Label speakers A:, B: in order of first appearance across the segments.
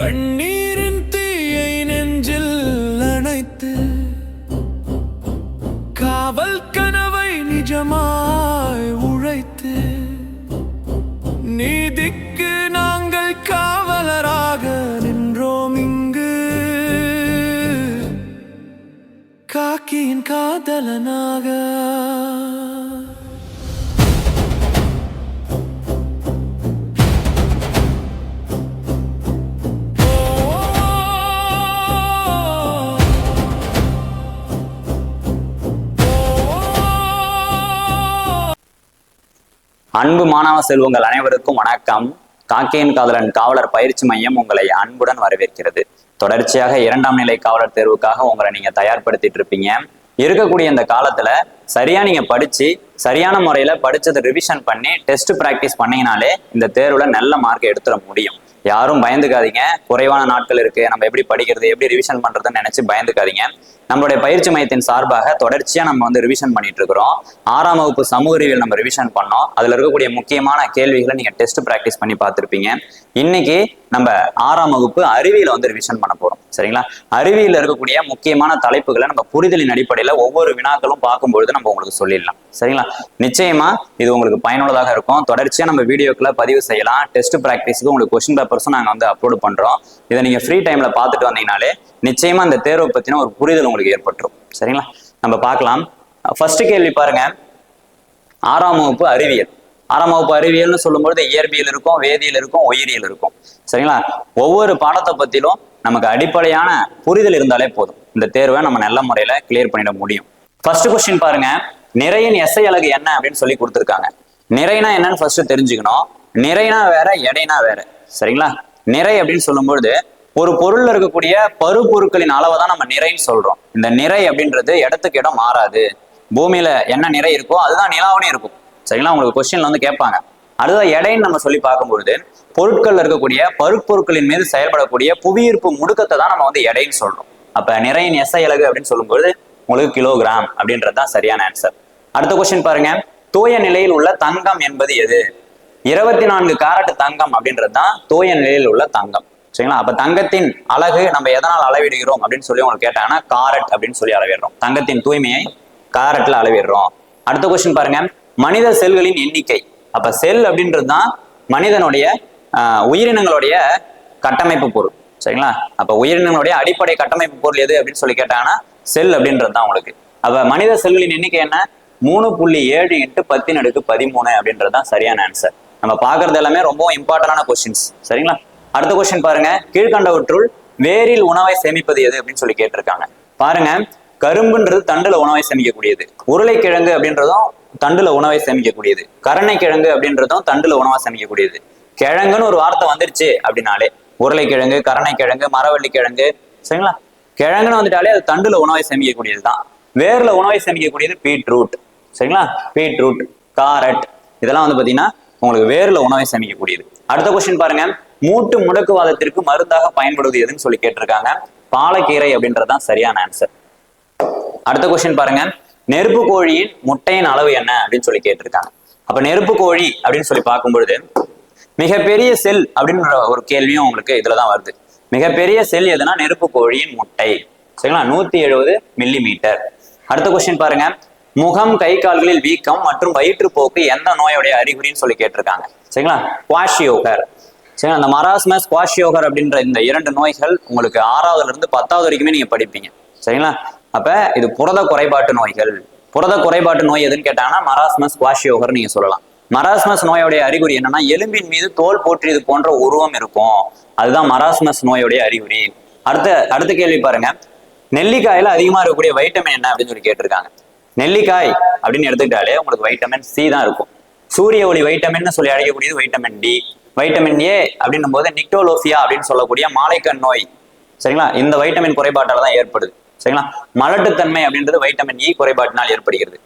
A: கண்ணீரின்
B: அன்பு மாணவ செல்வங்கள் அனைவருக்கும் வணக்கம். காக்கேன் காதலன் காவலர் பயிற்சி மையம் உங்களை அன்புடன் வரவேற்கிறது. தொடர்ச்சியாக இரண்டாம் நிலை காவலர் தேர்வுக்காக உங்களை நீங்க தயார்படுத்திட்டு இருப்பீங்க. இருக்கக்கூடிய இந்த காலத்துல சரியா நீங்க படிச்சு சரியான முறையில படிச்சதை ரிவிஷன் பண்ணி டெஸ்ட் பிராக்டிஸ் பண்ணீங்கனாலே இந்த தேர்வுல நல்ல மார்க் எடுத்துட முடியும். யாரும் பயந்துக்காதீங்க. குறைவான நாட்கள் இருக்கு. நம்ம எப்படி படிக்கிறது எப்படி ரிவிஷன் பண்றதுன்னு நினைச்சு பயந்துக்காதீங்க. நம்மளுடைய பயிற்சி மையத்தின் சார்பாக தொடர்ச்சியா நம்ம வந்து ரிவிஷன் பண்ணிட்டு இருக்கிறோம் ஆறாம் வகுப்பு சமூக அறிவியல் நம்ம ரிவிஷன் பண்ணோம். அதுல இருக்கக்கூடிய முக்கியமான கேள்விகளை நீங்க டெஸ்ட் பிராக்டிஸ் பண்ணி பார்த்திருப்பீங்க. இன்னைக்கு நம்ம ஆறாம் வகுப்பு அறிவியல வந்து ரிவிஷன் பண்ண போறோம். சரிங்களா? அறிவியல் இருக்கக்கூடிய முக்கியமான தலைப்புகளை நம்ம புரிதலின் அடிப்படையில ஒவ்வொரு வினாக்களும் பார்க்கும்பொழுது நம்ம உங்களுக்கு சொல்லிடலாம். சரிங்களா? நிச்சயமா இது உங்களுக்கு பயனுள்ளதாக இருக்கும். தொடர்ச்சியா நம்ம வீடியோக்களை பதிவு செய்யலாம். டெஸ்ட் பிராக்டிஸ்க்கு உங்களுக்கு கொஸ்டின் பர்சன் நாங்க வந்து அப்லோடு பண்றோம். இதை நீங்க ஃப்ரீ டைம்ல பார்த்துட்டு வந்தீங்கனாலே நிச்சயமா இந்த தேர்வை பத்தின ஒரு புரிதல் உங்களுக்கு ஏற்பட்டுரும். சரிங்களா? நம்ம பார்க்கலாம். ஃபர்ஸ்ட் கேள்வி பாருங்க. ஆறாம் வகுப்பு அறிவியல். ஆறாம் வகுப்பு அறிவியல்னு சொல்லும்பொழுது இயற்பியல் இருக்கும் வேதியியல் இருக்கும் உயிரியல் இருக்கும். சரிங்களா? ஒவ்வொரு பாடத்தை பத்திலும் நமக்கு அடிப்படையான புரிதல் இருந்தாலே போதும். இந்த தேர்வை நம்ம நல்ல முறையில கிளியர் பண்ணிட முடியும். ஃபர்ஸ்ட் கொஸ்டின் பாருங்க. நிறையின் எஸ்ஐ அழகு என்ன அப்படின்னு சொல்லி கொடுத்துருக்காங்க. நிறைனா என்னன்னு ஃபர்ஸ்ட் தெரிஞ்சுக்கணும். நிறைனா வேற எடைனா வேற. சரிங்களா? நிறை அப்படின்னு சொல்லும்பொழுது ஒரு பொருள்ல இருக்கக்கூடிய பருப்பொருட்களின் அளவை தான் நம்ம நிறைன்னு சொல்றோம். இந்த நிறை அப்படின்றது இடத்துக்கு இடம் மாறாது. பூமியில என்ன நிறை இருக்கோ அதுதான் நிலாவனே இருக்கும். சரிங்களா? உங்களுக்கு கொஸ்டின்ல வந்து கேட்பாங்க. அடுத்த எடைன்னு நம்ம சொல்லி பார்க்கும்பொழுது பொருட்கள்ல இருக்கக்கூடிய பருப்பொருட்களின் மீது செயல்படக்கூடிய புவியீர்ப்பு முடுக்கத்தை தான் நம்ம வந்து எடைன்னு சொல்றோம். அப்ப நிறையின் எஸ்ஐ அலகு அப்படின்னு சொல்லும்போது உங்களுக்கு கிலோகிராம் அப்படின்றது தான் சரியான ஆன்சர் அடுத்த கொஸ்டின் பாருங்க. தூய நிலையில் உள்ள தங்கம் என்பது எது? இருபத்தி நான்கு காரட் தங்கம் அப்படின்றது தான் தூய நிலையில் உள்ள தங்கம். சரிங்களா? அப்ப தங்கத்தின் அழகு நம்ம எதனால் அளவிடுகிறோம் அப்படின்னு சொல்லி உங்களுக்கு கேட்டாங்கன்னா காரட் அப்படின்னு சொல்லி அளவிடுறோம். தங்கத்தின் தூய்மையை காரட்ல அளவிடுறோம். அடுத்த கொஸ்டின் பாருங்க. மனித செல்களின் எண்ணிக்கை. அப்ப செல் அப்படின்றது தான் மனிதனுடைய ஆஹ், உயிரினங்களுடைய கட்டமைப்பு பொருள். சரிங்களா? அப்ப உயிரினங்களுடைய அடிப்படை கட்டமைப்பு பொருள் எது அப்படின்னு சொல்லி கேட்டாங்கன்னா செல் அப்படின்றது தான் உங்களுக்கு. அப்ப மனித செல்களின் எண்ணிக்கை என்ன? மூணு புள்ளி ஏழு எட்டு பத்தின் அடுக்கு பதிமூணு அப்படின்றது தான் சரியான ஆன்சர் நம்ம பார்க்கறது எல்லாமே ரொம்ப இம்பார்ட்டன்டான கொஸ்டின்ஸ் சரிங்களா? அடுத்த கொஸ்டின் பாருங்க. கீழ்கண்டவற்றுள் வேரில் உணவை சேமிப்பது எது அப்படின்னு சொல்லி கேட்டிருக்காங்க. பாருங்க. கரும்புன்றது தண்டுல உணவை சேமிக்கக்கூடியது. உருளைக்கிழங்கு அப்படின்றதும் தண்டுல உணவை சேமிக்கக்கூடியது. கருணைக்கிழங்கு அப்படின்றதும் தண்டுல உணவை சேமிக்கக்கூடியது. கிழங்குன்னு ஒரு வார்த்தை வந்துருச்சு அப்படின்னாலே உருளைக்கிழங்கு கருணைக்கிழங்கு மரவள்ளி கிழங்கு சரிங்களா? கிழங்குன்னு வந்துட்டாலே அது தண்டுல உணவை சேமிக்கக்கூடியது தான். வேர்ல உணவை சேமிக்கக்கூடியது பீட்ரூட். சரிங்களா? Beetroot carrot. இதெல்லாம் வந்து பாத்தீங்கன்னா உங்களுக்கு வேர்ல உணவை சேமிக்கக்கூடியது. அடுத்த கொஸ்டின் பாருங்க. மூட்டு முடக்குவாதத்திற்கு மருந்தாக பயன்படுவது எதுன்னு சொல்லி கேட்டிருக்காங்க. பாலக்கீரை அப்படின்றதுதான் சரியான ஆன்சர் அடுத்த கொஸ்டின் பாருங்க. நெருப்பு கோழியின் முட்டையின் அளவு என்ன அப்படின்னு சொல்லி கேட்டிருக்காங்க. அப்ப நெருப்பு கோழி அப்படின்னு சொல்லி பார்க்கும் பொழுது மிகப்பெரிய செல் அப்படின்ற ஒரு கேள்வியும் உங்களுக்கு இதுலதான் வருது. மிகப்பெரிய செல் எதுனா நெருப்பு கோழியின் முட்டை. சரிங்களா? நூத்தி எழுபது மில்லி மீட்டர் அடுத்த கொஸ்டின் பாருங்க. முகம் கை கால்களில் வீக்கம் மற்றும் வயிற்றுப்போக்கு எந்த நோயுடைய அறிகுறின்னு சொல்லி கேட்டிருக்காங்க. சரிங்களா? குவாஷியோகர் சரிங்களா? அந்த மராஸ்மஸ் குவாஷியோகர் அப்படின்ற இந்த இரண்டு நோய்கள் உங்களுக்கு ஆறாவதுல இருந்து பத்தாவது வரைக்குமே நீங்க படிப்பீங்க. சரிங்களா? அப்ப இது புரத குறைபாட்டு நோய்கள். புரத குறைபாட்டு நோய் எதுன்னு கேட்டாங்கன்னா மராஸ்மஸ் குவாஷியோகர் நீங்க சொல்லலாம். மராஸ்மஸ் நோயோடைய அறிகுறி என்னன்னா எலும்பின் மீது தோல் போற்றியது போன்ற உருவம் இருக்கும். அதுதான் மராஸ்மஸ் நோயுடைய அறிகுறி. அடுத்த அடுத்த கேள்வி பாருங்க. நெல்லிக்காயில அதிகமா இருக்கக்கூடிய வைட்டமின் என்ன அப்படின்னு சொல்லி கேட்டிருக்காங்க. நெல்லிக்காய் அப்படின்னு எடுத்துக்கிட்டாலே உங்களுக்கு வைட்டமின் சி தான் இருக்கும். சூரிய ஒளி வைட்டமின் சொல்லி அழைக்கக்கூடியது வைட்டமின் டி வைட்டமின் ஏ அப்படின்னும் போது நிக்டோலோசியா அப்படின்னு சொல்லக்கூடிய மாலைக்கண் நோய். சரிங்களா? இந்த வைட்டமின் குறைபாட்டால தான் ஏற்படுது. சரிங்களா? மலட்டுத்தன்மை அப்படின்றது வைட்டமின் இ e குறைபாட்டினால் ஏற்படுகிறது.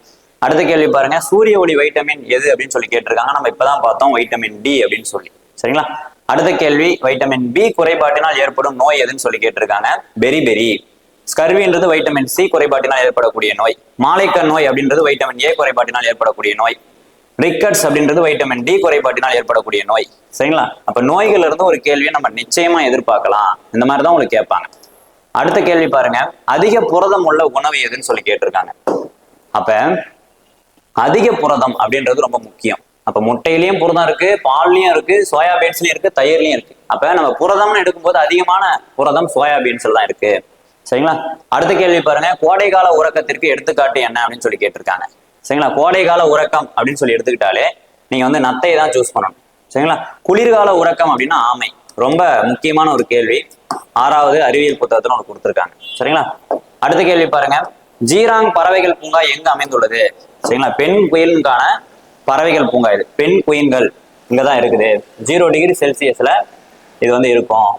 B: அடுத்த கேள்வி பாருங்க. சூரிய ஒளி வைட்டமின் எது அப்படின்னு சொல்லி கேட்டிருக்காங்க. நம்ம இப்பதான் பார்த்தோம் வைட்டமின் டி அப்படின்னு சொல்லி. சரிங்களா? அடுத்த கேள்வி. வைட்டமின் பி குறைபாட்டினால் ஏற்படும் நோய் எதுன்னு சொல்லி கேட்டிருக்காங்க. பெரி பெரி ஸ்கர்வின்றது வைட்டமின் சி குறைபாட்டினால் ஏற்படக்கூடிய நோய். மாலைக்கண் நோய் அப்படின்றது வைட்டமின் ஏ குறைபாட்டினால் ஏற்படக்கூடிய நோய். ரிக்கட்ஸ் அப்படின்றது வைட்டமின் டி குறைபாட்டினால் ஏற்படக்கூடிய நோய். சரிங்களா? அப்ப நோய்கள் இருந்து ஒரு கேள்வியை நம்ம நிச்சயமா எதிர்பார்க்கலாம். இந்த மாதிரி தான் உங்களுக்கு கேட்பாங்க. அடுத்த கேள்வி பாருங்க. அதிக புரதம் உள்ள உணவு எதுன்னு சொல்லி கேட்டிருக்காங்க. அப்ப அதிக புரதம் அப்படின்றது ரொம்ப முக்கியம். அப்ப முட்டையிலயும் புரதம் இருக்கு பால்லயும் இருக்கு சோயாபீன்ஸ்லயும் இருக்கு தயிர்லயும் இருக்கு. அப்ப நம்ம புரதம்னு எடுக்கும்போது அதிகமான புரதம் சோயாபீன்ஸ் எல்லாம் இருக்கு. சரிங்களா? அடுத்த கேள்வி பாருங்க. கோடைகால உறக்கத்திற்கு எடுத்துக்காட்டு என்ன அப்படின்னு சொல்லி கேட்டிருக்காங்க. சரிங்களா? கோடைகால உறக்கம் அப்படின்னு சொல்லி எடுத்துக்கிட்டாலே நீங்க வந்து நத்தையை தான் சூஸ் பண்ணணும். சரிங்களா? குளிர்கால உறக்கம் அப்படின்னா ஆமை. ரொம்ப முக்கியமான ஒரு கேள்வி. ஆறாவது அறிவியல் புத்தகத்துல உங்களுக்கு கொடுத்துருக்காங்க. சரிங்களா? அடுத்த கேள்வி பாருங்க. ஜீராங் பறவைகள் பூங்கா எங்க அமைந்துள்ளது? சரிங்களா? பெண் குயிலுக்கான பறவைகள் பூங்கா இது. பெண் குயின்கள் இங்கதான் இருக்குது. ஜீரோ டிகிரி செல்சியஸ்ல இது வந்து இருக்கும்.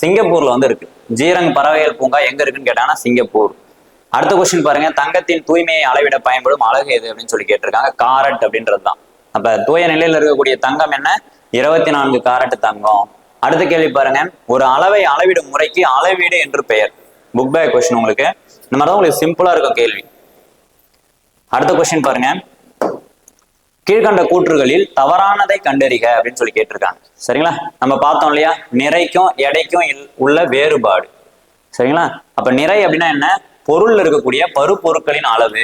B: சிங்கப்பூர்ல வந்து இருக்கு. ஜீரங் பறவைகள் பூங்கா எங்க இருக்குன்னு கேட்டாங்கன்னா சிங்கப்பூர். அடுத்த கொஸ்டின் பாருங்க. தங்கத்தின் தூய்மையை அளவிட பயன்படும் அழகு எது அப்படின்னு சொல்லி கேட்டிருக்காங்க. காரட் அப்படின்றது தான் அப்ப தூய நிலையில இருக்கக்கூடிய தங்கம் என்ன? இருபத்தி நான்கு காரட் தங்கம். அடுத்த கேள்வி பாருங்க. ஒரு அளவை அளவிடும் முறைக்கு அளவீடு என்று பெயர். புக் பேக் கொஸ்டின் உங்களுக்கு. இந்த மாதிரி தான் உங்களுக்கு சிம்பிளா இருக்கும் கேள்வி. அடுத்த கொஸ்டின் பாருங்க. கீழ்கண்ட கூற்றுகளில் தவறானதை கண்டறிக அப்படின்னு சொல்லி கேட்டிருக்காங்க. சரிங்களா? நம்ம பார்த்தோம் இல்லையா? நிறைக்கும் எடைக்கும் இல்- உள்ள வேறுபாடு. சரிங்களா? அப்ப நிறை அப்படின்னா என்ன? பொருள் இருக்கக்கூடிய பருப்பொருட்களின் அளவு.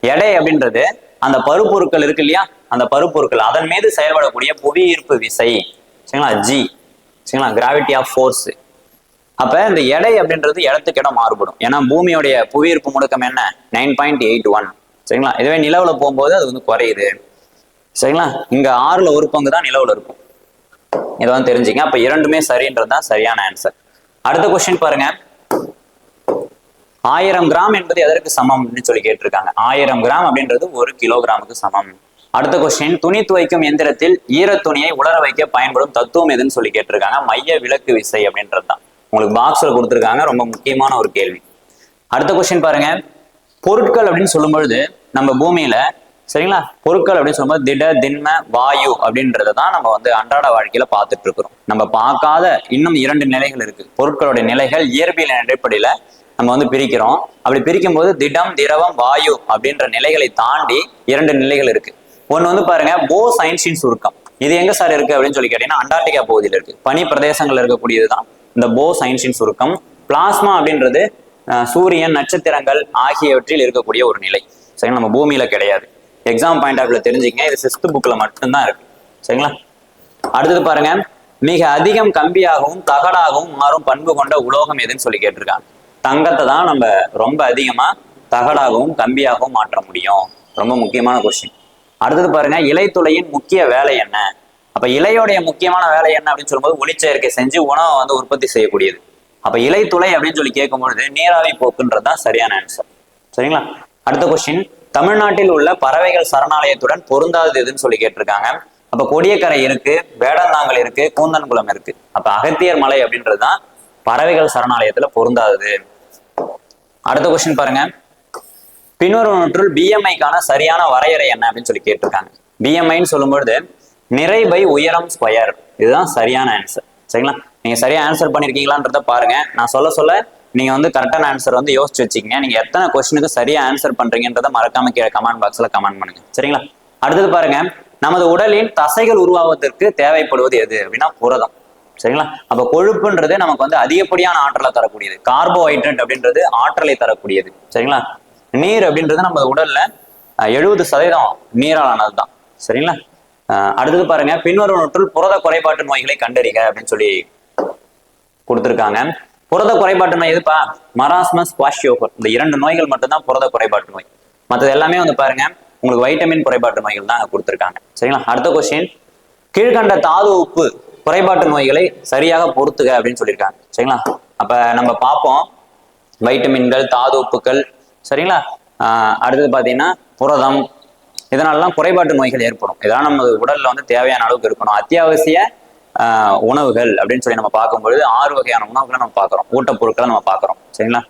B: எடை அப்படின்றது அந்த பருப்பொருட்கள் இருக்கு இல்லையா? அந்த பருப்பொருட்கள். அதன் மீது செயல்படக்கூடிய புவி ஈர்ப்பு விசை. சரிங்களா? ஜி சரிங்களா? கிராவிட்டி ஆஃப் ஃபோர்ஸ் அப்ப இந்த எடை அப்படின்றது இடத்துக்கு இடம் மாறுபடும். ஏன்னா பூமியோடைய புவியீர்ப்பு முடுக்கம் என்ன? நைன் பாயிண்ட் எயிட் ஒன் சரிங்களா? இதுவே நிலவுல போகும்போது அது வந்து குறையுது. சரிங்களா? இங்க ஆறுல ஒரு பங்கு தான் நிலவுல இருக்கும். இதை வந்து தெரிஞ்சுங்க. அப்ப இரண்டுமே சரின்றது தான் சரியான ஆன்சர் அடுத்த கொஸ்டின் பாருங்க. ஆயிரம் கிராம் என்பது எதற்கு சமம் அப்படின்னு சொல்லி கேட்டிருக்காங்க. ஆயிரம் கிராம் அப்படின்றது ஒரு கிலோகிராமுக்கு சமம். அடுத்த கொஸ்டின் துணி துவைக்கும் எந்திரத்தில் ஈர துணியை உலர வைக்க பயன்படும் தத்துவம் எதுன்னு சொல்லி கேட்டிருக்காங்க. மைய விளக்கு விசை அப்படின்றது தான். உங்களுக்கு பாக்ஸ்ல கொடுத்துருக்காங்க. ரொம்ப முக்கியமான ஒரு கேள்வி. அடுத்த கொஸ்டின் பாருங்க. பொருட்கள் அப்படின்னு சொல்லும் பொழுது நம்ம பூமியில சரிங்களா? பொருட்கள் அப்படின்னு சொல்லும்போது திட திண்ம வாயு அப்படின்றத தான் நம்ம வந்து அன்றாட வாழ்க்கையில பார்த்துட்டு இருக்கிறோம். நம்ம பார்க்காத இன்னும் இரண்டு நிலைகள் இருக்கு. பொருட்களுடைய நிலைகள் இயற்பியல் அடிப்படையில நம்ம வந்து பிரிக்கிறோம். அப்படி பிரிக்கும் போது திடம் திரவம் வாயு அப்படின்ற நிலைகளை தாண்டி இரண்டு நிலைகள் இருக்கு. ஒன்று வந்து பாருங்க போ சயின்ஸின் சுருக்கம். இது எங்க சார் இருக்கு அப்படின்னு சொல்லி கேட்டீங்கன்னா அண்டார்டிகா பகுதியில் இருக்கு. பனி பிரதேசங்கள்ல இருக்கக்கூடியதுதான் இந்த போ சயின்ஸின் சுருக்கம். பிளாஸ்மா அப்படின்றது சூரியன் நட்சத்திரங்கள் ஆகியவற்றில் இருக்கக்கூடிய ஒரு நிலை. சரிங்களா? நம்ம பூமியில கிடையாது. எக்ஸாம் பாயிண்ட் ஆஃப் தெரிஞ்சுங்க. இது சிக்ஸ்த் புக்ல மட்டும்தான் இருக்கு. சரிங்களா? அடுத்தது பாருங்க. மிக அதிகம் கம்பியாகவும் தகடாகவும் மாறும் பண்பு கொண்ட உலோகம் எதுன்னு சொல்லி கேட்டிருக்காங்க. தங்கத்தை தான் நம்ம ரொம்ப அதிகமா தகடாகவும் கம்பியாகவும் மாற்ற முடியும். ரொம்ப முக்கியமான கொஸ்டின் அடுத்தது பாருங்க. இலைத்துளையின் முக்கிய வேலை என்ன? அப்ப இலையோடைய முக்கியமான வேலை என்ன அப்படின்னு சொல்லும்போது ஒளிச்சேர்க்கை செஞ்சு உணவை வந்து உற்பத்தி செய்யக்கூடியது. அப்ப இலைத்துளை அப்படின்னு சொல்லி கேட்கும்பொழுது நீராவி போக்குன்றது தான் சரியான ஆன்சர் சரிங்களா? அடுத்த கொஸ்டின் தமிழ்நாட்டில் உள்ள பறவைகள் சரணாலயத்துடன் பொருந்தாதது எதுன்னு சொல்லி கேட்டிருக்காங்க. அப்ப கொடியக்கரை இருக்கு வேடந்தாங்கல் இருக்கு கூந்தன்குளம் இருக்கு. அப்ப அகத்தியர் மலை அப்படின்றதுதான் பறவைகள் சரணாலயத்துல பொருந்தாதது. அடுத்த கொஸ்டின் பாருங்க. பின்வருவனற்றுள் பிஎம்ஐக்கான சரியான வரையறை என்ன அப்படின்னு சொல்லி கேட்டிருக்காங்க. பிஎம்ஐன்னு சொல்லும்பொழுது நிறை பை உயரம் ஸ்கொயர் இதுதான் சரியான ஆன்சர் சரிங்களா? நீங்க சரியா ஆன்சர் பண்ணிருக்கீங்களான்றத பாருங்க. நான் சொல்ல சொல்ல நீங்க வந்து கரெக்டான ஆன்சர் வந்து யோசிச்சு வச்சுக்கங்க. நீங்க எத்தனை கொஸ்டினுக்கு சரியா ஆன்சர் பண்றீங்கன்றத மறக்காம கீழே கமெண்ட் பாக்ஸ்ல கமெண்ட் பண்ணுங்க. சரிங்களா? அடுத்தது பாருங்க. நமது உடலின் தசைகள் உருவாவதற்கு தேவைப்படுவது எது? அப்படின்னா புரதம். சரிங்களா? அப்ப கொழுப்புன்றது நமக்கு வந்து அதிகப்படியான ஆற்றலை தரக்கூடியது. கார்போஹைட்ரேட் அப்படின்றது ஆற்றலை தரக்கூடியது. சரிங்களா? நீர் அப்படின்றது நம்ம உடல்ல எழுபது சதவீதம் நீரால் ஆனது தான் சரிங்களா அடுத்தது பாருங்க. பின்வருவனற்றுள் புரத குறைபாட்டு நோய்களை கண்டறிக அப்படின்னு சொல்லி கொடுத்துருக்காங்க. புரத குறைபாட்டு நோய் எதுப்பா? மராஸ்மஸ் குவாஷியோகர் இந்த இரண்டு நோய்கள் மட்டும்தான் புரத குறைபாட்டு நோய். மற்றது எல்லாமே வந்து பாருங்க உங்களுக்கு வைட்டமின் குறைபாட்டு நோய்கள் தான் கொடுத்துருக்காங்க. சரிங்களா? அடுத்த கொஸ்டின் கீழ்கண்ட தாது உப்பு குறைபாட்டு நோய்களை சரியாக பொறுத்துக அப்படின்னு சொல்லியிருக்காங்க. சரிங்களா? அப்ப நம்ம பார்ப்போம். வைட்டமின்கள் தாது உப்புக்கள். சரிங்களா? அடுத்தது பார்த்தீங்கன்னா புரதம். இதனாலலாம் குறைபாட்டு நோய்கள் ஏற்படும். இதெல்லாம் நம்ம உடல்ல வந்து தேவையான அளவுக்கு இருக்கணும். அத்தியாவசிய உணவுகள் அப்படின்னு சொல்லி நம்ம பார்க்கும்பொழுது ஆறு வகையான உணவுகளை நம்ம பார்க்குறோம். ஊட்டப்பொருட்களை நம்ம பார்க்குறோம். சரிங்களா?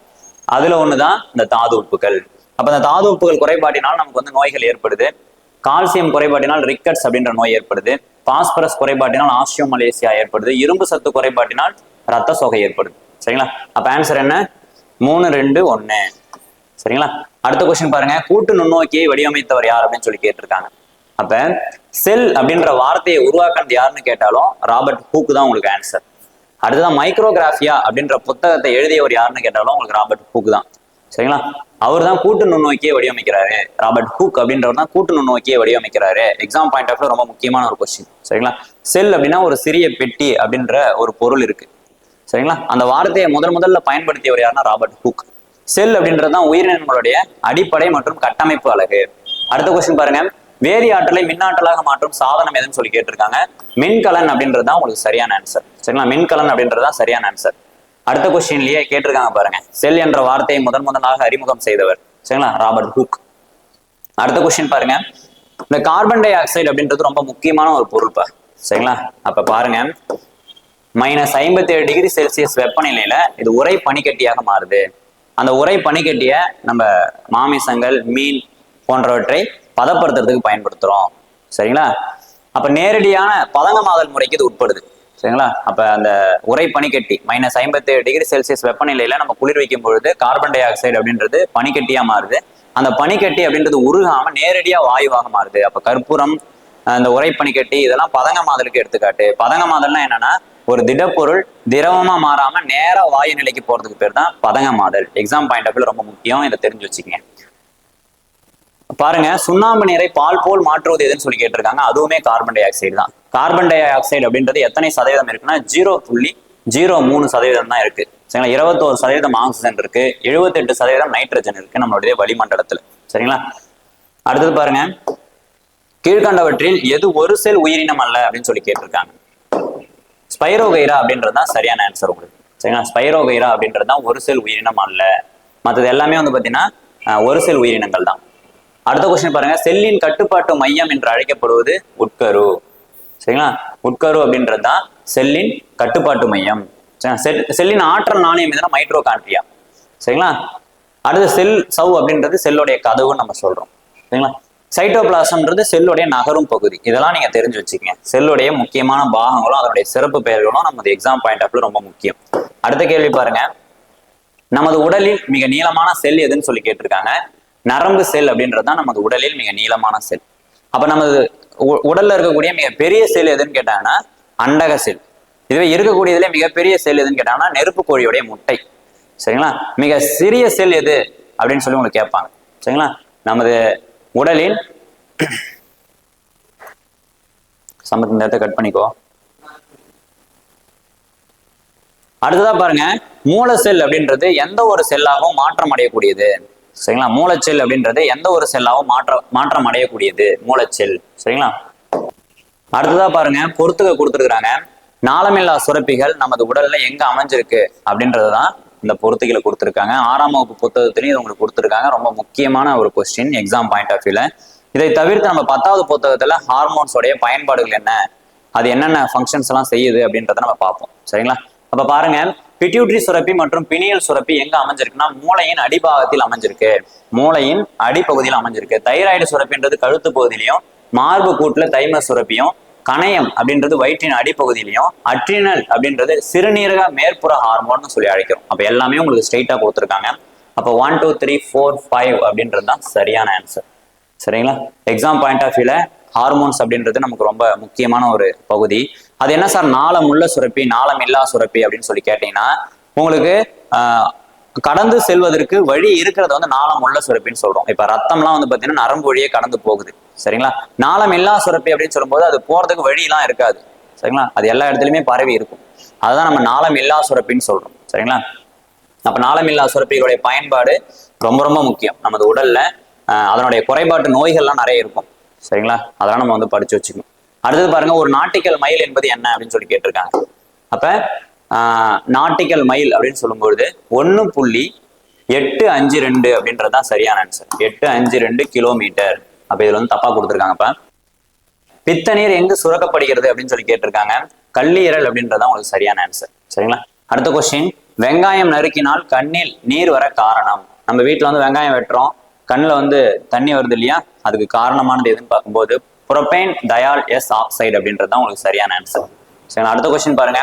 B: அதுல ஒண்ணுதான் இந்த தாது உப்புகள் அப்ப இந்த தாது உப்புகள் குறைபாட்டினால் நமக்கு வந்து நோய்கள் ஏற்படுது. கால்சியம் குறைபாட்டினால் ரிக்கட்ஸ் அப்படின்ற நோய் ஏற்படுது. பாஸ்பரஸ் குறைபாட்டினால் ஆஸ்டியோமலேசியா ஏற்படுது. இரும்பு சத்து குறைபாட்டினால் ரத்த சோகை ஏற்படுது. சரிங்களா? அப்ப ஆன்சர் என்ன? மூணு ரெண்டு ஒண்ணு. சரிங்களா? அடுத்த கொஸ்டின் பாருங்க. கூட்டு நுண்ணோக்கியை வடிவமைத்தவர் யார் அப்படின்னு சொல்லி கேட்டிருக்காங்க. அப்ப செல் அப்படின்ற வார்த்தையை உருவாக்கினது யாருன்னு கேட்டாலும் ராபர்ட் ஹூக் தான் உங்களுக்கு ஆன்சர் அடுத்ததான் மைக்ரோகிராஃபியா அப்படின்ற புத்தகத்தை எழுதியவர் யாருன்னு கேட்டாலும் உங்களுக்கு ராபர்ட் ஹூக் தான். சரிங்களா? அவர் தான் கூட்டு நுண்ணோக்கியை வடிவமைக்கிறாரு. ராபர்ட் ஹூக் அப்படின்றவர் தான் கூட்டு நுண்ணோக்கியை வடிவமைக்கிறாரு. எக்ஸாம் பாயிண்ட் ஆஃப் ரொம்ப முக்கியமான ஒரு கொஸ்டின் சரிங்களா? செல் அப்படின்னா ஒரு சிறிய பெட்டி அப்படின்ற ஒரு பொருள் இருக்கு. சரிங்களா? அந்த வார்த்தையை முதல் முதல்ல பயன்படுத்தியவர் யாருன்னா ராபர்ட் ஹூக். செல் அப்படின்றது தான் உயிரினங்களுடைய அடிப்படை மற்றும் கட்டமைப்பு அழகு. அடுத்த கொஸ்டின் பாருங்க. வேதி ஆற்றலை மின்னாற்றலாக மாற்றும் சாதனம் எதுன்னு சொல்லி கேட்டிருக்காங்க. மின்கலன் அப்படின்றது தான் உங்களுக்கு சரியான ஆன்சர் சரிங்களா? மின்கலன் அப்படின்றது தான் சரியான ஆன்சர் அடுத்த கொஸ்டின்லயே கேட்டிருக்காங்க பாருங்க. செல் என்ற வார்த்தையை முதன் முதலாக அறிமுகம் செய்தவர். சரிங்களா? Robert Hooke. அடுத்த கொஸ்டின் பாருங்க. இந்த கார்பன் டை ஆக்சைடு அப்படின்றது ரொம்ப முக்கியமான ஒரு பொருள்ப்பா சரிங்களா? அப்ப பாருங்க. மைனஸ் ஐம்பத்தி ஏழு டிகிரி செல்சியஸ் வெப்பநிலையில இது உரை பனிக்கட்டியாக மாறுது. அந்த உரை பனிக்கட்டியை நம்ம மாமிசங்கள் மீன் போன்றவற்றை பதப்படுத்துறதுக்கு பயன்படுத்துறோம். சரிங்களா? அப்ப நேரடியான பதங்கமாதல் முறைக்கு இது உட்படுது. சரிங்களா? அப்ப அந்த உரை பனிக்கட்டி மைனஸ் ஐம்பத்தி ஏழு டிகிரி செல்சியஸ் வெப்பநிலையில நம்ம குளிர் வைக்கும் பொழுது கார்பன் டை ஆக்சைடு அப்படின்றது பனிக்கட்டியா மாறுது. அந்த பனிக்கட்டி அப்படின்றது உருகாம நேரடியா வாயுவாக மாறுது. அப்ப கற்பூரம் அந்த உரை பனிக்கட்டி இதெல்லாம் பதங்க மாதலுக்கு எடுத்துக்காட்டு. பதங்கமாதல்னா என்னன்னா ஒரு திடப்பொருள் திரவமா மாறாம நேரா வாயு நிலைக்கு போறதுக்கு பேர் தான் பதங்கமாதல் எக்ஸாம் பாயிண்ட் ஆஃப் ரொம்ப முக்கியம். இதை தெரிஞ்சு வச்சுக்கங்க. பாருங்க சுண்ணாம்பு நீரை பால் போல் மாற்றுவது எதுன்னு சொல்லி கேட்டிருக்காங்க. அதுவுமே கார்பன் டை ஆக்சைடு தான். கார்பன் டை ஆக்சைடு அப்படின்றது எத்தனை சதவீதம் இருக்குன்னா ஜீரோ புள்ளி ஜீரோ மூணு சதவீதம் தான் இருக்கு. சரிங்களா? இருபத்தோரு சதவீதம் ஆக்சிஜன் இருக்கு. எழுபத்தெட்டு சதவீதம் நைட்ரஜன் இருக்கு நம்மளுடைய வளிமண்டலத்துல. சரிங்களா? அடுத்தது பாருங்க. கீழ்கண்டவற்றில் எது ஒரு செல் உயிரினம் அல்ல அப்படின்னு சொல்லி கேட்டிருக்காங்க. ஸ்பைரோகைரா அப்படின்றது தான் சரியான ஆன்சர் உங்களுக்கு. சரிங்களா? ஸ்பைரோகைரா அப்படின்றது தான் ஒரு செல் உயிரினம் அல்ல. மற்றது எல்லாமே வந்து பார்த்தீங்கன்னா ஒரு செல் உயிரினங்கள் தான். அடுத்த கொஸ்டின் பாருங்க. செல்லின் கட்டுப்பாட்டு மையம் என்று அழைக்கப்படுவது உட்கரு. சரிங்களா? உட்கரு அப்படின்றது தான் செல்லின் கட்டுப்பாட்டு மையம். செல்- செல்லின் ஆற்றல் நாணயம் எதுனா மைட்ரோகான்ட்ரியா சரிங்களா? அடுத்து செல் சவ் அப்படின்றது செல்லுடைய கதவுன்னு நம்ம சொல்றோம். சரிங்களா? சைட்டோபிளாசம்ன்றது செல்லுடைய நகரும் பகுதி. இதெல்லாம் நீங்க தெரிஞ்சு வச்சுக்கங்க. செல்லுடைய முக்கியமான பாகங்களும் அதனுடைய சிறப்பு பெயர்களும் நமது எக்ஸாம் பாயிண்ட் ஆஃப்ல ரொம்ப முக்கியம். அடுத்த கேள்வி பாருங்க. நமது உடலில் மிக நீளமான செல் எதுன்னு சொல்லி கேட்டிருக்காங்க. நரம்பு செல் அப்படின்றது தான் நமது உடலில் மிக நீளமான செல். அப்போ நமது உ- உடல்ல இருக்கக்கூடிய மிக பெரிய செல் எதுன்னு கேட்டாங்கன்னா அண்டக செல். இதுவே இருக்கக்கூடியதுல மிகப்பெரிய செல் எதுன்னு கேட்டாங்கன்னா நெருப்பு கோழியுடைய முட்டை. சரிங்களா? மிக சிறிய செல் எது அப்படின்னு சொல்லி உங்களுக்கு கேட்பாங்க. சரிங்களா? நமது உடலில் சம்பந்த நேரத்தை கட் பண்ணிக்கோ. அடுத்ததா பாருங்க மூல செல் அப்படின்றது எந்த ஒரு செல்லாகவும் மாற்றம் அடையக்கூடியது? சரிங்களா? மூலச்செல் அப்படின்றது எந்த ஒரு செல்லாவும் மாற்ற மாற்றம் அடையக்கூடியது மூலச்செல் சரிங்களா? அடுத்ததா பாருங்க பொறுத்துக கொடுத்துருக்குறாங்க. நாளமில்லா சுரப்பிகள் நமது உடல்ல எங்க அமைஞ்சிருக்கு அப்படின்றதுதான் இந்த பொறுத்துகளை கொடுத்துருக்காங்க. ஆறாம் வகுப்பு புத்தகத்திலையும் இது உங்களுக்கு கொடுத்துருக்காங்க. ரொம்ப முக்கியமான ஒரு கொஸ்டின் எக்ஸாம் பாயிண்ட் ஆஃப் வியூல இதை தவிர்த்து நம்ம பத்தாவது புத்தகத்துல ஹார்மோன்ஸோடைய பயன்பாடுகள் என்ன? அது என்னென்ன ஃபங்க்ஷன்ஸ் எல்லாம் செய்யுது அப்படின்றத நம்ம பார்ப்போம். சரிங்களா? அப்ப பாருங்க பிட்யூட்ரி சுரப்பி மற்றும் பினியல் சுரப்பி எங்க அமைஞ்சிருக்குன்னா மூளையின் அடிபாகத்தில் அமைஞ்சிருக்கு. மூளையின் அடிப்பகுதியில் அமைஞ்சிருக்கு. தைராய்டு சுரப்பின்றது கழுத்து பகுதியிலையும் மார்பு கூட்டுல தைம சுரப்பியும் கணையம் அப்படின்றது வயிற்றின் அடிப்பகுதியிலையும் அட்ரினல் அப்படின்றது சிறுநீரக மேற்புற ஹார்மோன் சொல்லி அழைக்கிறோம். அப்ப எல்லாமே உங்களுக்கு ஸ்ட்ரைட்டா கொடுத்துருக்காங்க. அப்போ one two three four five அப்படின்றது தான் சரியான ஆன்சர் சரிங்களா? எக்ஸாம் பாயிண்ட் ஆஃப் வியூல ஹார்மோன்ஸ் அப்படின்றது நமக்கு ரொம்ப முக்கியமான ஒரு பகுதி. அது என்ன சார்? நாளம் உள்ள சுரப்பி நாளம் இல்லா சுரப்பி அப்படின்னு சொல்லி கேட்டீங்கன்னா உங்களுக்கு கடந்து செல்வதற்கு வழி இருக்கிறத வந்து நாளம் உள்ள சுரப்பின்னு சொல்றோம். இப்ப ரத்தம்லாம் வந்து பாத்தீங்கன்னா நரம்பு வழியே கடந்து போகுது. சரிங்களா? நாளம் இல்லா சுரப்பி அப்படின்னு சொல்லும்போது அது போறதுக்கு வழியெல்லாம் இருக்காது. சரிங்களா? அது எல்லா இடத்துலயுமே பரவி இருக்கும். அதுதான் நம்ம நாளம் இல்லா சுரப்பின்னு சொல்றோம். சரிங்களா? அப்ப நாளமில்லா சுரப்பிகளுடைய பயன்பாடு ரொம்ப ரொம்ப முக்கியம். நமது உடல்ல அதனுடைய குறைபாட்டு நோய்கள்லாம் நிறைய இருக்கும். சரிங்களா? அதெல்லாம் நம்ம வந்து படிச்சு வச்சுக்கணும். அடுத்தது பாருங்க ஒரு நாட்டிக்கல் மயில் என்பது என்ன அப்படின்னு சொல்லி கேட்டிருக்காங்க. அப்ப ஆஹ், நாட்டிக்கல் மயில் அப்படின்னு சொல்லும்பொழுது ஒண்ணு புள்ளி எட்டு அஞ்சு ரெண்டு அப்படின்றது தான் சரியான ஆன்சர் எட்டு அஞ்சு ரெண்டு கிலோமீட்டர் அப்ப இதுல வந்து தப்பா கொடுத்துருக்காங்கப்ப பித்தநீர் எங்கு சுரக்கப்படுகிறது அப்படின்னு சொல்லி கேட்டிருக்காங்க. கல்லீரல் அப்படின்றதான் உங்களுக்கு சரியான ஆன்சர் சரிங்களா? அடுத்த கொஸ்டின் வெங்காயம் நறுக்கினால் கண்ணில் நீர் வர காரணம். நம்ம வீட்டுல வந்து வெங்காயம் வெட்டுறோம். கண்ணில் வந்து தண்ணி வருது இல்லையா? அதுக்கு காரணமானது எதுன்னு பார்க்கும்போது புரோபேன் டயால் எஸ் ஆக்சைடு அப்படின்றது தான் உங்களுக்கு சரியான ஆன்சர் சரி அடுத்த கொஸ்டின் பாருங்க.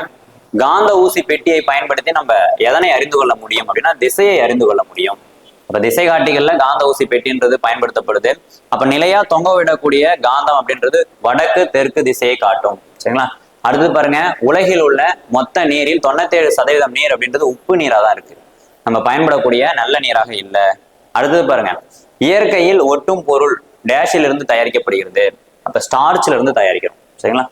B: காந்த ஊசி பெட்டியை பயன்படுத்தி நம்ம எதனை அறிந்து கொள்ள முடியும் அப்படின்னா திசையை அறிந்து கொள்ள முடியும். அப்ப திசை காட்டிகள்ல காந்த ஊசி பெட்டின்றது பயன்படுத்தப்படுது. அப்ப நிலையா தொங்க விடக்கூடிய காந்தம் அப்படின்றது வடக்கு தெற்கு திசையை காட்டும். சரிங்களா? அடுத்து பாருங்க. உலகில் உள்ள மொத்த நீரில் தொண்ணூத்தேழு சதவீதம் நீர் அப்படின்றது உப்பு நீரா தான் இருக்கு. நம்ம பயன்படக்கூடிய நல்ல நீராக இல்லை. அடுத்தது பாருங்க. இயற்கையில் ஒட்டும் பொருள் டேஷில் இருந்து தயாரிக்கப்படுகிறது. அப்ப ஸ்டார்ச்ல இருந்து தயாரிக்கிறோம். சரிங்களா?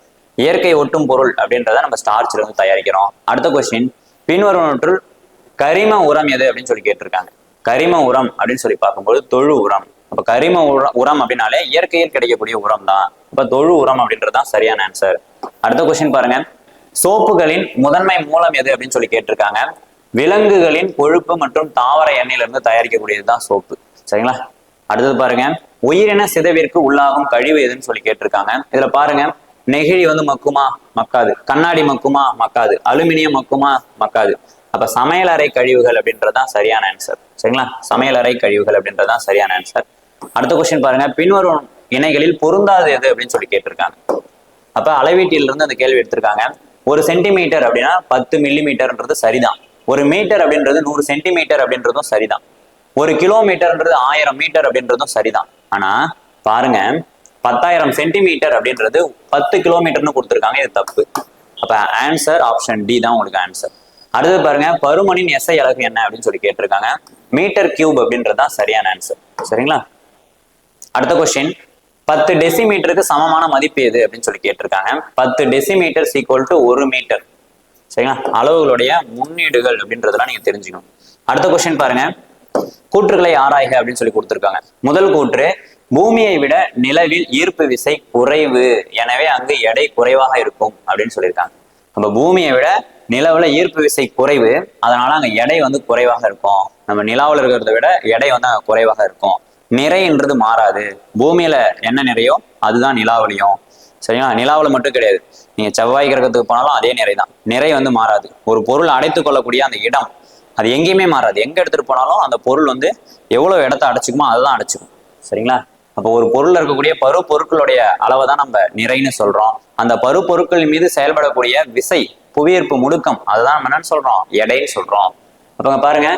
B: இயற்கை ஒட்டும் பொருள் அப்படின்றத நம்ம ஸ்டார்ச்ல இருந்து தயாரிக்கிறோம். அடுத்த கொஸ்டின் பின்வருவனற்றுள் கரிம உரம் எது அப்படின்னு சொல்லி கேட்டிருக்காங்க. கரிம உரம் அப்படின்னு சொல்லி பார்க்கும்போது தொழு உரம். அப்ப கரிம உரம் உரம் அப்படின்னாலே இயற்கையில் கிடைக்கக்கூடிய உரம் தான். இப்ப தொழு உரம் அப்படின்றது தான் சரியான ஆன்சர் அடுத்த கொஸ்டின் பாருங்க. சோப்புகளின் முதன்மை மூலம் எது அப்படின்னு சொல்லி கேட்டிருக்காங்க. விலங்குகளின் கொழுப்பு மற்றும் தாவர எண்ணெயில இருந்து தயாரிக்கக்கூடியது தான் சோப்பு. சரிங்களா? அடுத்தது பாருங்க உயிரின சிதைவிற்கு உள்ளாகும் கழிவு எதுன்னு சொல்லி கேட்டிருக்காங்க. இதுல பாருங்க நெகிழி வந்து மக்குமா? மக்காது. கண்ணாடி மக்குமா? மக்காது. அலுமினியம் மக்குமா? மக்காது. அப்ப சமையலறை கழிவுகள் அப்படின்றதுதான் சரியான ஆன்சர் சரிங்களா? சமையலறை கழிவுகள் அப்படின்றதான் சரியான ஆன்சர் அடுத்த கொஸ்டின் பாருங்க பின்வரும் இணைகளில் பொருந்தாது எது அப்படின்னு சொல்லி கேட்டிருக்காங்க. அப்ப அளவீட்டில இருந்து அந்த கேள்வி எடுத்திருக்காங்க. ஒரு சென்டிமீட்டர் அப்படின்னா பத்து மில்லி மீட்டர்ன்றது சரிதான். ஒரு மீட்டர் அப்படின்றது நூறு சென்டிமீட்டர் அப்படின்றதும் சரிதான். ஒரு கிலோமீட்டர்ன்றது ஆயிரம் மீட்டர் அப்படின்றதும் சரிதான். ஆனா பாருங்க பத்தாயிரம் சென்டிமீட்டர் அப்படின்றது பத்து கிலோமீட்டர்னு கொடுத்துருக்காங்க இது தப்பு. அப்ப ஆன்சர் ஆப்ஷன் டி தான் உங்களுக்கு ஆன்சர் அடுத்து பாருங்க பருமனின் எஸ்ஐ அழகு என்ன அப்படின்னு சொல்லி கேட்டிருக்காங்க. மீட்டர் கியூப் அப்படின்றது தான் சரியான ஆன்சர் சரிங்களா? அடுத்த கொஸ்டின் பத்து டெசிமீட்டருக்கு சமமான மதிப்பு எது அப்படின்னு சொல்லி கேட்டிருக்காங்க. பத்து டெசிமீட்டர் ஈக்குவல் டு ஒரு மீட்டர். சரிங்களா? அளவுகளுடைய முன்னீடுகள் அப்படின்றதெல்லாம் நீங்க தெரிஞ்சுக்கணும். அடுத்த கொஸ்டின் பாருங்க கூற்றுகளை ஆராய்க அப்படின்னு சொல்லி கொடுத்திருக்காங்க. முதல் கூற்று பூமியை விட நிலவில் ஈர்ப்பு விசை குறைவு. எனவே அங்கு எடை குறைவாக இருக்கும் அப்படின்னு சொல்லியிருக்காங்க. நம்ம பூமியை விட நிலவுல ஈர்ப்பு விசை குறைவு அதனால அங்க எடை வந்து குறைவாக இருக்கும். நம்ம நிலாவுல இருக்கிறத விட எடை வந்து அங்க குறைவாக இருக்கும். நிறைன்றது மாறாது. பூமியில என்ன நிறையோ அதுதான் நிலாவிலையும். சரிங்களா நிலாவில் மட்டும் கிடையாது. நீங்க செவ்வாய் கிரகத்துக்கு போனாலும் அதே நிறை தான். நிறை வந்து மாறாது. ஒரு பொருள் அடைத்து கொள்ளக்கூடிய அந்த இடம் அது எங்கேயுமே மாறாது. எங்க எடுத்துட்டு போனாலும் அந்த பொருள் வந்து எவ்வளவு இடத்த அடைச்சிக்குமோ அதுதான் அடைச்சிக்கும். சரிங்களா? அப்போ ஒரு பொருள்ல இருக்கக்கூடிய பரு பொருட்களுடைய அளவை தான் நம்ம நிறைன்னு சொல்றோம். அந்த பரு பொருட்கள் மீது செயல்படக்கூடிய விசை புவியீர்ப்பு முடுக்கம் அதுதான் நம்ம என்னன்னு சொல்றோம்? எடைன்னு சொல்றோம். அப்போ பாருங்க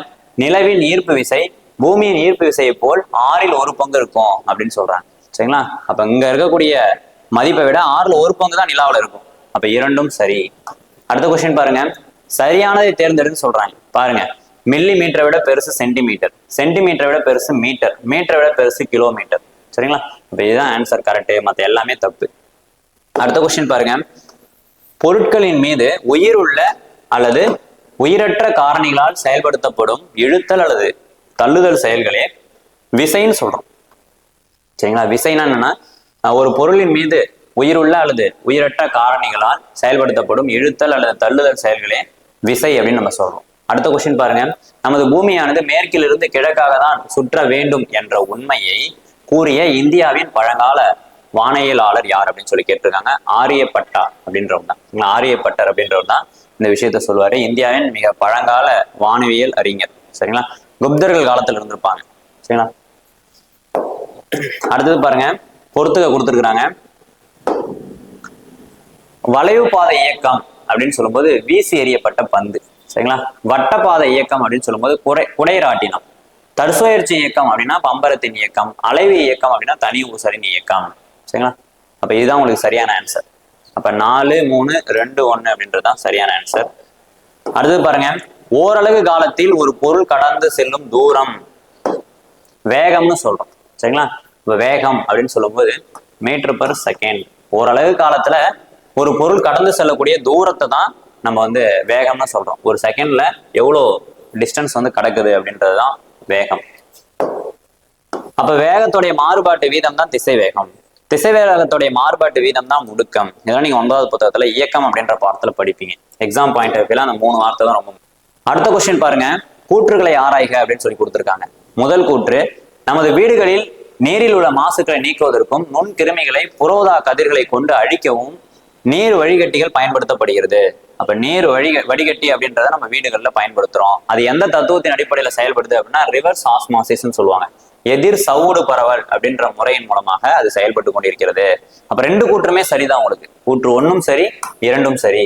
B: நிலவின் ஈர்ப்பு விசை பூமியின் ஈர்ப்பு விசையை போல் ஆறில் ஒரு பங்கு இருக்கும் அப்படின்னு சொல்றாங்க. சரிங்களா? அப்ப இங்க இருக்கக்கூடிய மதிப்பை விட ஆறுல ஒரு பங்கு தான் நிலாவில் இருக்கும். அப்ப இரண்டும் சரி. அடுத்த கொஸ்டின் பாருங்க. சரியானதை தேர்ந்தெடுன்னு சொல்றாங்க. பாருங்க மில்லி மீட்டரை விட பெருசு சென்டிமீட்டர் சென்டிமீட்டரை விட பெருசு மீட்டர் மீட்டரை விட பெருசு கிலோமீட்டர் சரிங்களா? இப்போ இதுதான் ஆன்சர் கரெக்ட் மத்த எல்லாமே தப்பு. அடுத்த கொஸ்டின் பாருங்க. பொருட்களின் மீது உயிர் உள்ள அல்லது உயிரற்ற காரணிகளால் செயல்படுத்தப்படும் இழுத்தல் அல்லது தள்ளுதல் செயல்களே விசைன்னு சொல்றோம். சரிங்களா? விசைனா என்னன்னா ஒரு பொருளின் மீது உயிருள்ள அல்லது உயிரற்ற காரணிகளால் செயல்படுத்தப்படும் இழுத்தல் அல்லது தள்ளுதல் செயல்களே விசை அப்படின்னு நம்ம சொல்றோம். அடுத்த கொஸ்டின் பாருங்க. நமது பூமியானது மேற்கிலிருந்து கிழக்காக தான் சுற்ற வேண்டும் என்ற உண்மையை கூறிய இந்தியாவின் பழங்கால வானியலாளர் யார் அப்படின்னு சொல்லி கேட்டிருக்காங்க. ஆரியப்பட்டா அப்படின்றவர் தான். ஆரியப்பட்டர் அப்படின்றவர் தான் இந்த விஷயத்த சொல்லுவாரு. இந்தியாவின் மிக பழங்கால வானவியல் அறிஞர். சரிங்களா? குப்தர்கள் காலத்துல இருந்திருப்பாங்க. சரிங்களா? அடுத்தது பாருங்க. பொறுத்துக்க கொடுத்துருக்குறாங்க. வளைவு பாதை இயக்கம் அப்படின்னு சொல்லும்போது வீசி எறியப்பட்ட பந்து. சரிங்களா? வட்டப்பாதை இயக்கம் அப்படின்னு சொல்லும்போது குறை குடைராட்டினம். தற்சுயற்சி இயக்கம் அப்படின்னா பம்பரத்தின் இயக்கம் அலைவு இயக்கம் அப்படின்னா தனி ஊசரின் இயக்கம். சரிங்களா? அப்ப இதுதான் உங்களுக்கு சரியான ஆன்சர் அப்ப நாலு மூணு ரெண்டு ஒண்ணு அப்படின்றது தான் சரியான ஆன்சர் அடுத்தது பாருங்க. ஓரளவு காலத்தில் ஒரு பொருள் கடந்து செல்லும் தூரம். வேகம்னு சொல்றோம். சரிங்களா? இப்போ வேகம் அப்படின்னு சொல்லும்போது மீட்டர் பர் செகண்ட் ஓரளவு காலத்துல ஒரு பொருள் கடந்து செல்லக்கூடிய தூரத்தை தான் நம்ம வந்து வேகம்னு சொல்றோம். ஒரு செகண்ட்ல எவ்வளோ டிஸ்டன்ஸ் வந்து கிடக்குது அப்படின்றது தான் வேகம். அப்ப வேகத்துடைய மாறுபாட்டு வீதம் தான் திசை வேகம். திசை வேகத்துடைய மாறுபாட்டு வீதம் தான் முடுக்கம். இதெல்லாம் நீங்க ஒன்பதாவது புத்தகத்துல இயக்கம் அப்படின்ற பாடத்துல படிப்பீங்க. எக்ஸாம் பாயிண்ட் ஆஃப் அந்த மூணு வார்த்தை தான் ரொம்ப அடுத்த கொஸ்டின் பாருங்க. கூற்றுகளை ஆராய்க அப்படின்னு சொல்லி கொடுத்துருக்காங்க. முதல் கூற்று நமது வீடுகளில் நீரில் உள்ள மாசுக்களை நீக்குவதற்கும் நுண் கிருமிகளை புரோதா கதிர்களை கொண்டு அழிக்கவும் நீர் வழிகட்டிகள் பயன்படுத்தப்படுகிறது. அப்ப நீர் வழி வடிகட்டி அப்படின்றத நம்ம வீடுகள்ல பயன்படுத்துறோம். அது எந்த தத்துவத்தின் அடிப்படையில செயல்படுது அப்படின்னா ரிவர்ஸ் ஆஸ்மாசிஸ்ன்னு சொல்லுவாங்க. எதிர் சவுடு பரவல் அப்படின்ற முறையின் மூலமாக அது செயல்பட்டு கொண்டிருக்கிறது. அப்ப ரெண்டு கூற்றுமே சரிதான் உங்களுக்கு. கூற்று ஒன்றும் சரி இரண்டும் சரி.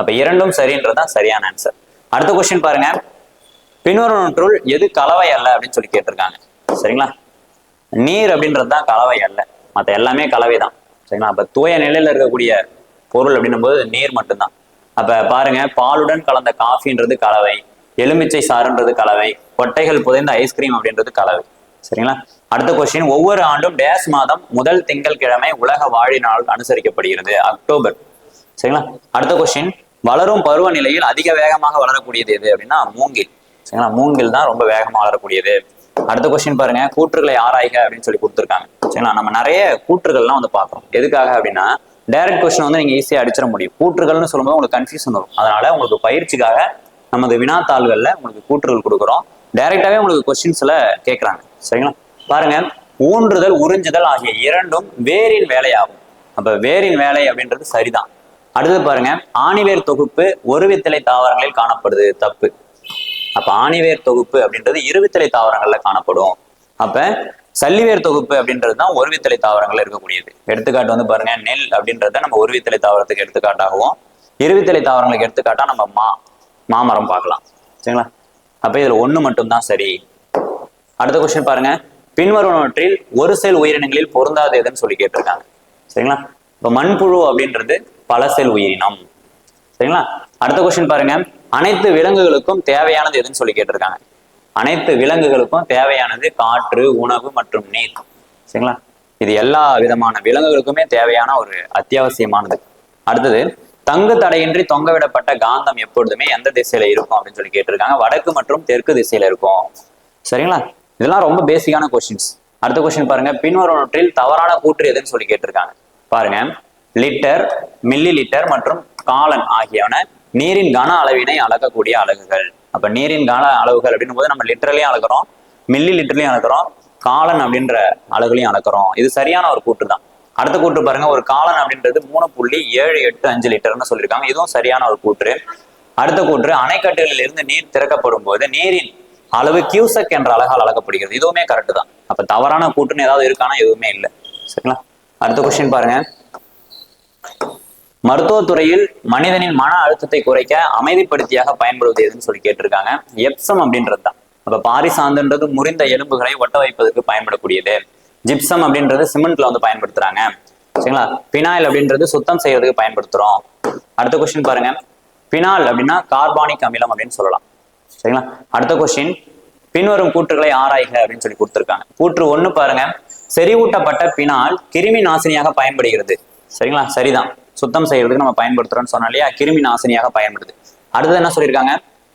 B: அப்ப இரண்டும் சரின்றதுதான் சரியான ஆன்சர் அடுத்த கொஸ்டின் பாருங்க. பின்வருவற்றுள் எது கலவை அல்ல அப்படின்னு சொல்லி கேட்டிருக்காங்க. சரிங்களா? நீர் அப்படின்றது தான் கலவை அல்ல. மற்ற எல்லாமே கலவை தான் சரிங்களா? அப்ப தூய நிலையில இருக்கக்கூடிய பொருள் அப்படின்னும் போது நீர் மட்டும்தான். அப்ப பாருங்க பாலுடன் கலந்த காஃபின்றது கலவை எலுமிச்சை சாறுன்றது கலவை கொட்டைகள் புதைந்த ஐஸ்கிரீம் அப்படின்றது கலவை. சரிங்களா? அடுத்த கொஸ்டின் ஒவ்வொரு ஆண்டும் டேஸ் மாதம் முதல் திங்கட்கிழமை உலக வாழி நாள் அனுசரிக்கப்படுகிறது அக்டோபர். சரிங்களா? அடுத்த கொஸ்டின் வளரும் பருவநிலையில் அதிக வேகமாக வளரக்கூடியது எது அப்படின்னா மூங்கில். சரிங்களா? மூங்கில் தான் ரொம்ப வேகமாக வளரக்கூடியது. அடுத்த கொஸ்டின் பாருங்க கூற்றுகளை ஆராய்க அப்படின்னு சொல்லி கொடுத்துருக்காங்க. சரிங்களா? நம்ம நிறைய கூற்றுகள்லாம் வந்து பார்க்கறோம். எதுக்காக அப்படின்னா டைரக்ட் கொஸ்டின் வந்து நீங்க ஈஸியாக அடிச்சிட முடியும். கூற்றுகள்னு சொல்லும்போது உங்களுக்கு கன்ஃபியூஷன் வரும். அதனால உங்களுக்கு பயிற்சிக்காக நமது வினாத்தாள்கள்ல உங்களுக்கு கூற்றுகள் கொடுக்குறோம். டைரக்டாவே உங்களுக்கு கொஸ்டின்ஸ்ல கேட்கறாங்க சரிங்களா? பாருங்க. ஊன்றுதல் உறிஞ்சுதல் ஆகிய இரண்டும் வேரின் வேலையாகும். அப்ப வேரின் வேலை அப்படின்றது சரிதான். அடுத்து பாருங்க. ஆணிவேர் தொகுப்பு ஒருவித்தலை தாவரங்களில் காணப்படுது. தப்பு. அப்ப ஆணிவேர் தொகுப்பு அப்படின்றது இருவித்தலை தாவரங்கள்ல காணப்படும். அப்ப சல்லிவேர் தொகுப்பு அப்படின்றது தான் ஒருவித்தலை தாவரங்கள் இருக்கக்கூடியது. எடுத்துக்காட்டு வந்து பாருங்க நெல் அப்படின்றத நம்ம ஒருவித்தலை தாவரத்துக்கு எடுத்துக்காட்டாகவும் இருவித்தலை தாவரங்களுக்கு எடுத்துக்காட்டா நம்ம மா மாமரம் பார்க்கலாம். சரிங்களா? அப்ப இதுல ஒண்ணு மட்டும்தான் சரி. அடுத்த கொஸ்டின் பாருங்க. பின்வருவனவற்றில் ஒரு செல் உயிரினங்களில் பொருந்தாது எதுன்னு சொல்லி கேட்டிருக்காங்க. சரிங்களா? இப்ப மண்புழு அப்படின்றது பல செல் உயிரினம். சரிங்களா? அடுத்த கொஸ்டின் பாருங்க. அனைத்து விலங்குகளுக்கும் தேவையானது எதுன்னு சொல்லி கேட்டிருக்காங்க. அனைத்து விலங்குகளுக்கும் தேவையானது காற்று உணவு மற்றும் நீர். சரிங்களா? இது எல்லா விதமான விலங்குகளுக்குமே தேவையான ஒரு அத்தியாவசியமானது. அடுத்தது தங்கு தடையின்றி தொங்கவிடப்பட்ட காந்தம் எப்பொழுதுமே எந்த திசையில இருக்கும் அப்படின்னு சொல்லி கேட்டிருக்காங்க. வடக்கு மற்றும் தெற்கு திசையில இருக்கும். சரிங்களா? இதெல்லாம் ரொம்ப பேசிக்கான கொஸ்டின்ஸ் அடுத்த கொஸ்டின் பாருங்க. பின்வருவற்றில் தவறான கூற்று எதுன்னு சொல்லி கேட்டிருக்காங்க. பாருங்க. லிட்டர் மில்லி லிட்டர் மற்றும் காலன் ஆகியவன நீரின் கன அளவினை அளக்கக்கூடிய அலகுகள். அப்ப நீரின் கன அளவுகள் அப்படின்னும் போது நம்ம லிட்டர்லயும் அளக்குறோம். மில்லி லிட்டர்லையும் அளக்குறோம். காலன் அப்படின்ற அலகுலையும் அளக்குறோம். இது சரியான ஒரு கூற்று தான். அடுத்த கூட்டு பாருங்க. ஒரு காலன் அப்படின்றது மூணு புள்ளி ஏழு எட்டு அஞ்சு லிட்டர்னு சொல்லியிருக்காங்க. இதுவும் சரியான ஒரு கூற்று. அடுத்த கூற்று அணைக்கட்டுகளில் இருந்து நீர் திறக்கப்படும் போது நீரின் அளவு கியூசக் என்ற அழகால் அளக்கப்படுகிறது. இதுவுமே கரெக்ட் தான். அப்ப தவறான கூட்டுன்னு ஏதாவது இருக்கானா? எதுவுமே இல்லை. சரிங்களா? அடுத்த கொஸ்டின் பாருங்க. மருத்துவத்துறையில் மனிதனின் மன அழுத்தத்தை குறைக்க அமைதிப்படுத்தியாக பயன்படுவது எதுன்னு சொல்லி கேட்டிருக்காங்க. எப்சம் அப்படின்றது தான் அப்ப பாரிசாந்துன்றது முறிந்த எலும்புகளை ஒட்ட வைப்பதற்கு பயன்படக்கூடியது. ஜிப்சம் அப்படின்றது சிமெண்ட்ல வந்து பயன்படுத்துறாங்க. சரிங்களா? பினாயில் அப்படின்றது சுத்தம் செய்யறதுக்கு பயன்படுத்துறோம். அடுத்த கொஸ்டின் பாருங்க. பினால் அப்படின்னா கார்பானிக் அமிலம் அப்படின்னு சொல்லலாம். சரிங்களா? அடுத்த கொஸ்டின் பின்வரும் கூற்றுகளை ஆராய்க அப்படின்னு சொல்லி கொடுத்துருக்காங்க. கூற்று ஒண்ணு பாருங்க. செறிவூட்டப்பட்ட பினால் கிருமி நாசினியாக பயன்படுகிறது. சரிங்களா? சரிதான். சுத்தம் செய்யறதுக்கு நம்ம பயன்படுத்துறோம்னு சொன்னோம் இல்லையா? கிருமி நாசினியாக பயன்படுது. அடுத்தது என்ன சொல்லியிருக்காங்க?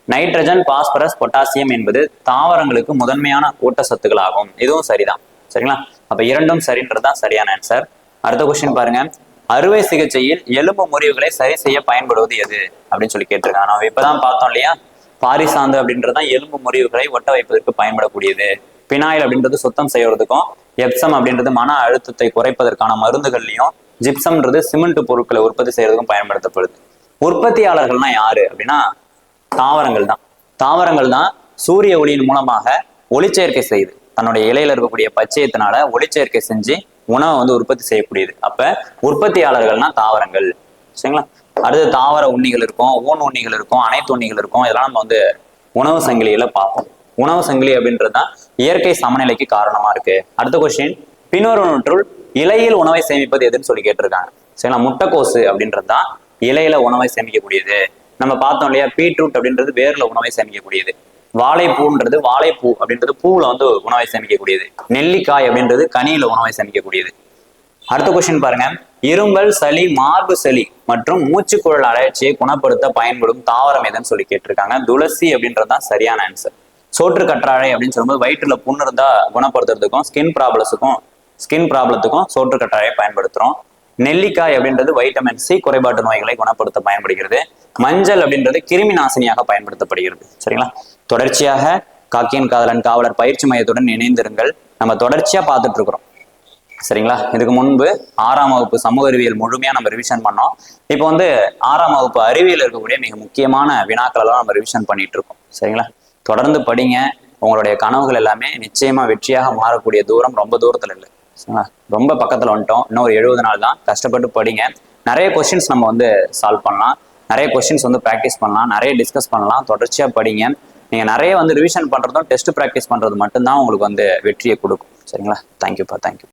B: நைட்ரஜன் பாஸ்பரஸ் பொட்டாசியம் என்பது தாவரங்களுக்கு முதன்மையான ஊட்டச்சத்துக்களாகும். இதுவும் சரிதான். சரிங்களா? அப்ப இரண்டும் சரின்றது தான் சரியான ஆன்சர் அடுத்த கொஸ்டின் பாருங்க. அறுவை சிகிச்சையில் எலும்பு முறிவுகளை சரி செய்ய பயன்படுவது எது? அப்படின்னு சொல்லி கேட்டிருக்காங்க. நம்ம இப்பதான் பார்த்தோம் இல்லையா? பாரிசாந்து அப்படின்றது தான் எலும்பு முறிவுகளை ஒட்ட வைப்பதற்கு பயன்படக்கூடியது. பினாயில் அப்படின்றது சுத்தம் செய்யறதுக்கும் எப்சம் அப்படின்றது மன அழுத்தத்தை குறைப்பதற்கான மருந்துகள்லையும் ஜிப்சம்ன்றது சிமெண்ட் பொருட்களை உற்பத்தி செய்யறதுக்கும் பயன்படுத்தப்படுது. உற்பத்தியாளர்கள்னா யாரு அப்படின்னா தாவரங்கள் தான். தாவரங்கள் தான் சூரிய ஒளியின் மூலமாக ஒளிச்சேர்க்கை செய்யுது. தன்னுடைய இலையில இருக்கக்கூடிய பச்சையத்தினால ஒளிச்சேர்க்கை செஞ்சு உணவை வந்து உற்பத்தி செய்யக்கூடியது. அப்ப உற்பத்தியாளர்கள்னா தாவரங்கள். சரிங்களா? அடுத்து தாவர உண்ணிகள் இருக்கும் ஊன் உண்ணிகள் இருக்கும் அனைத்து உண்ணிகள் இருக்கும். இதெல்லாம் நம்ம வந்து உணவு சங்கிலியில பார்ப்போம். உணவு சங்கிலி அப்படின்றது தான் இயற்கை சமநிலைக்கு காரணமா இருக்கு. அடுத்த கொஸ்டின் பின்வருவற்றுள் இலையில் உணவை சேமிப்பது எதுன்னு சொல்லி கேட்டிருக்காங்க. சரிங்களா? முட்டைக்கோசு அப்படின்றது தான் இலையில உணவை சேமிக்கக்கூடியது. நம்ம பார்த்தோம் இல்லையா? பீட்ரூட் அப்படின்றது வேர்ல உணவை சேமிக்கக்கூடியது. வாழைப்பூன்றது வாழைப்பூ அப்படின்றது பூவுல வந்து உணவை சேமிக்கக்கூடியது. நெல்லிக்காய் அப்படின்றது கனியில உணவை சேமிக்கக்கூடியது. அடுத்த கொஸ்டின் பாருங்க. இரும்பல் சளி மார்பு சளி மற்றும் மூச்சுக்குழல் அழற்சியை குணப்படுத்த பயன்படும் தாவரம் எதுன்னு சொல்லி கேட்டிருக்காங்க. துளசி அப்படின்றது தான் சரியான ஆன்சர் சோற்று கற்றாழை அப்படின்னு சொல்லும்போது வயிற்றுல புண்ணு இருந்தா குணப்படுத்துறதுக்கும் ஸ்கின் ப்ராப்ளம்ஸுக்கும் ஸ்கின் ப்ராப்ளத்துக்கும் சோற்று கற்றாழையை பயன்படுத்துறோம். நெல்லிக்காய் அப்படின்றது வைட்டமின் சி குறைபாட்டு நோய்களை குணப்படுத்த பயன்படுகிறது. மஞ்சள் அப்படின்றது கிருமி நாசினியாக பயன்படுத்தப்படுகிறது. சரிங்களா? தொடர்ச்சியாக காக்கியன் காதலன் காவலர் பயிற்சி மையத்துடன் இணைந்திருங்கள். நம்ம தொடர்ச்சியா பார்த்துட்டு இருக்கிறோம். சரிங்களா? இதுக்கு முன்பு ஆறாம் வகுப்பு சமூக அறிவியல் முழுமையா நம்ம ரிவிஷன் பண்ணோம். இப்போ வந்து ஆறாம் வகுப்பு அறிவியல் இருக்கக்கூடிய மிக முக்கியமான வினாக்கள் எல்லாம் நம்ம ரிவிஷன் பண்ணிட்டு இருக்கோம். சரிங்களா? தொடர்ந்து படிங்க. உங்களுடைய கனவுகள் எல்லாமே நிச்சயமா வெற்றியாக மாறக்கூடிய தூரம் ரொம்ப தூரத்துல இல்லை. ரொம்ப பக்கத்துல வந்துட்டோம். இன்னும் ஒரு எழுபது நாள் தான். கஷ்டப்பட்டு படிங்க. நிறைய கொஸ்டின்ஸ் நம்ம வந்து சால்வ் பண்ணலாம். நிறைய கொஸ்டின்ஸ் வந்து ப்ராக்டிஸ் பண்ணலாம். நிறைய டிஸ்கஸ் பண்ணலாம். தொடர்ச்சியா படிங்க. நீங்க நிறைய வந்து ரிவிஷன் பண்றதும் டெஸ்ட் ப்ராக்டிஸ் பண்றது மட்டும்தான் உங்களுக்கு வந்து வெற்றியை கொடுக்கும். சரிங்களா? தேங்க்யூப்பா தேங்க்யூ